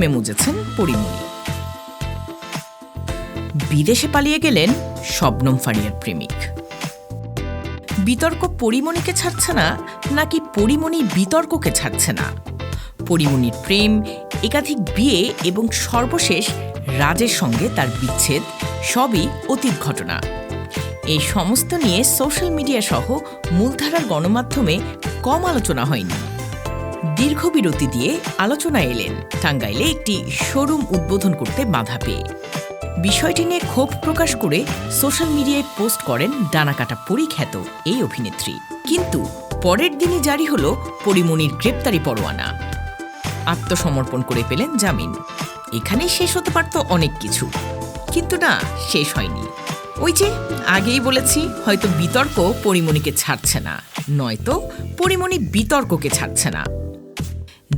প্রেমে মুজেছেন পরিমণি। বিদেশে পালিয়ে গেলেন শবনম ফারিয়ার প্রেমিক। বিতর্ক পরিমণিকে ছাড়ছে না, নাকি পরিমণি বিতর্ককে ছাড়ছে না? পরিমণির প্রেম, একাধিক বিয়ে এবং সর্বশেষ রাজের সঙ্গে তার বিচ্ছেদ, সবই অতীত ঘটনা। এই সমস্ত নিয়ে সোশ্যাল মিডিয়া সহ মূলধারার গণমাধ্যমে কম আলোচনা হয়নি। দীর্ঘ বিরতি দিয়ে আলোচনা এলেন। টাঙ্গাইলে একটি শোরুম উদ্বোধন করতে বাধা পেয়ে। বিষয়টি নিয়ে ক্ষোভ প্রকাশ করে সোশ্যাল মিডিয়ায় পোস্ট করেন ডানাকাটা পরিখ্যাত এই অভিনেত্রী। কিন্তু পরের দিনই জারি হল পরিমণির গ্রেপ্তারি পরোয়ানা। আত্মসমর্পণ করে পেলেন জামিন। এখানেই শেষ হতে পারত অনেক কিছু। কিন্তু না, শেষ হয়নি। ওই যে, আগেই বলেছি, হয়তো বিতর্ক পরিমণিকে ছাড়ছে না। নয়তো পরিমণি বিতর্ককে ছাড়ছে না।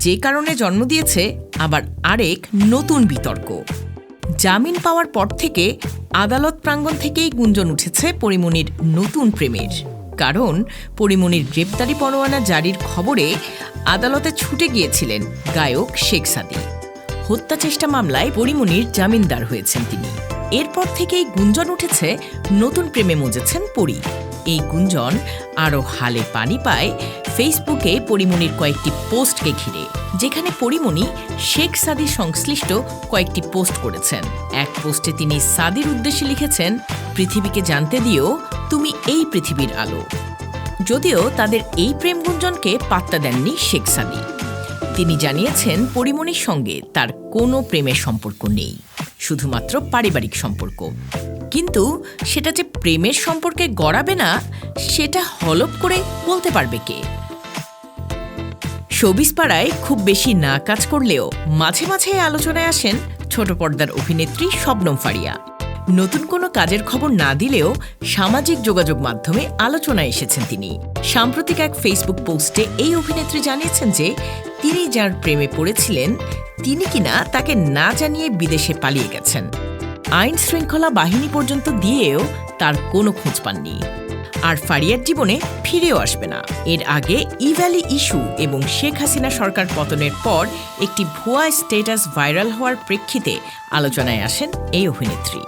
যে কারণে জন্ম দিয়েছে, আবার আরেক নতুন বিতর্ক। জামিন পাওয়ার পর থেকে আদালত প্রাঙ্গণ থেকেই গুঞ্জন উঠেছে পরিমণির নতুন প্রেমের। কারণ পরিমণির গ্রেপ্তারি পরোয়ানা জারির খবরে আদালতে ছুটে গিয়েছিলেন গায়ক শেখ সাদি। হত্যা চেষ্টা মামলায় পরিমণির জামিনদার হয়েছেন তিনি। এরপর থেকেই গুঞ্জন উঠেছে, নতুন প্রেমে মজেছেন পরি। এই গুঞ্জন আরও হালে পানি পায় ফেসবুকে পরিমণির কয়েকটি পোস্টকে ঘিরে, যেখানে পরিমণি শেখ সাদির সংশ্লিষ্ট কয়েকটি পোস্ট করেছেন। এক পোস্টে তিনি সাদির উদ্দেশ্যে লিখেছেন, পৃথিবীকে জানতে দিও, তুমি এই পৃথিবীর আলো। যদিও তাদের এই প্রেম গুঞ্জনকে পাত্তা দেননি শেখ সাদি। তিনি জানিয়েছেন পরিমণির সঙ্গে তার কোনো প্রেমের সম্পর্ক নেই, শুধুমাত্র পারিবারিক সম্পর্ক। কিন্তু সেটা যে প্রেমের সম্পর্কে গড়াবে না, সেটা হলপ করে বলতে পারবে কে? শোবিস পাড়ায় খুব বেশি না কাজ করলেও মাঝে মাঝে আলোচনায় আসেন ছোট পর্দার অভিনেত্রী শবনম ফারিয়া। নতুন কোনো কাজের খবর না দিলেও সামাজিক যোগাযোগ মাধ্যমে আলোচনায় এসেছেন তিনি। সাম্প্রতিক এক ফেসবুক পোস্টে এই অভিনেত্রী জানিয়েছেন যে, তিনি যার প্রেমে পড়েছিলেন, তিনি কিনা তাকে না জানিয়ে বিদেশে পালিয়ে গেছেন। আইন শৃঙ্খলা বাহিনী পর্যন্ত দিয়েও তার কোনো খোঁজ পাননি। আর ফারিয়ার জীবনে ফিরেও আসবে না। এর আগে ইভ্যালি ইস্যু এবং শেখ হাসিনা সরকার পতনের পর একটি ভুয়া স্টেটাস ভাইরাল হওয়ার প্রেক্ষিতে আলোচনায় আসেন এই অভিনেত্রী।